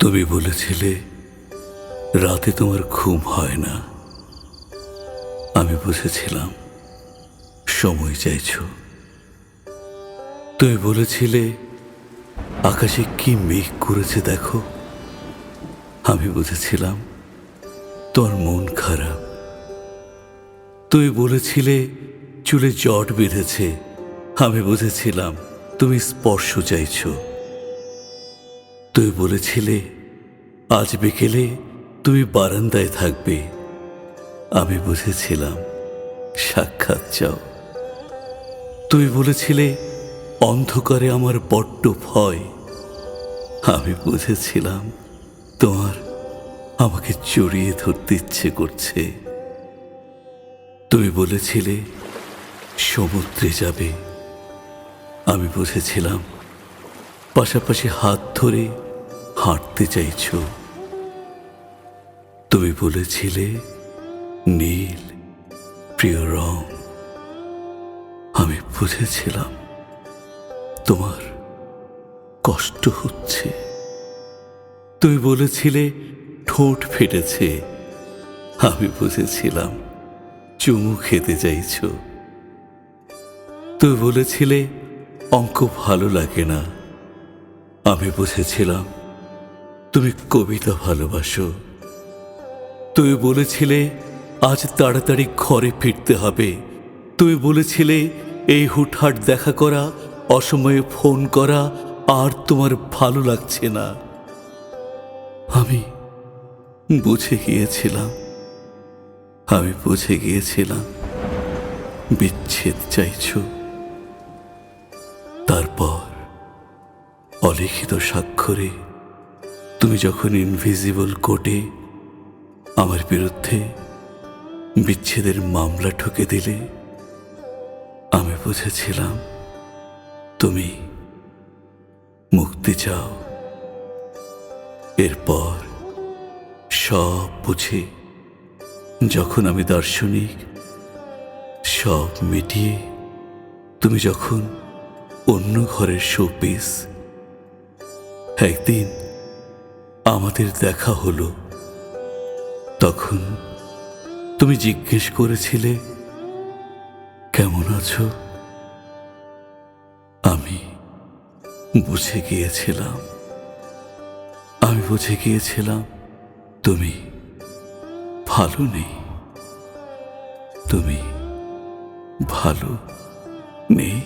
তুমি বলেছিলে, রাতে তোমার ঘুম হয় না। আমি বুঝেছিলাম, সময় চাইছ। তুমি বলেছিলে, আকাশে কি মেঘ করেছে দেখো। আমি বুঝেছিলাম তোর মন খারাপ। তুমি বলেছিলে, চুলে জট বেঁধেছে। আমি বুঝেছিলাম, তুমি স্পর্শ চাইছো। তুমি বলেছিলে, আজ বিকেলে তুমি বারান্দায় থাকবে। আমি বুঝেছিলাম, সাক্ষাৎ চাও। তুমি বলেছিলে, অন্ধকারে আমার বড্ড ভয়। আমি বুঝেছিলাম, তোমার আমাকে জড়িয়ে ধরতে ইচ্ছে করছে। তুমি বলেছিলে, সমুদ্রে যাবে। আমি বুঝেছিলাম পাশাপাশি হাত ধরে হাঁটতে চাইছ। তুমি বলেছিলে, নীল, প্রিয় রং। আমি বুঝেছিলাম তোমার কষ্ট হচ্ছে। তুমি বলেছিলে, ঠোঁট ফেটেছে। আমি বুঝেছিলাম, চুমু খেতে চাইছ। তুমি বলেছিলে, অঙ্ক ভালো লাগে না। আমি বুঝেছিলাম, তুমি কবিতা ভালোবাসো। তুমি বলেছিলে, আজ তাড়াতাড়ি ঘরে ফিরতে হবে। তুমি বলেছিলে, এই হুটহাট দেখা করা, অসময়ে ফোন করা, আর তোমার ভালো লাগছে না। আমি বুঝে গিয়েছিলাম, আমি বুঝে গিয়েছিলাম, বিচ্ছেদ চাইছো। অলিখিত স্বাক্ষরে তুমি যখন ইনভিজিবল কোর্টে আমার বিরুদ্ধে বিচ্ছেদের মামলা ঠুকে দিলে, আমি বুঝেছিলাম তুমি মুক্তি চাও। এরপর সব বুঝে, যখন আমি দার্শনিক, সব মিটিয়ে, তুমি যখন অন্য ঘরের শোপিস একদিন আমাদের দেখা হলো। তখন তুমি জিজ্ঞেস করেছিলে, কেমন আছো? আমি বুঝে গিয়েছিলাম। আমি বুঝে গিয়েছিলাম, তুমি ভালো নেই। তুমি ভালো নেই?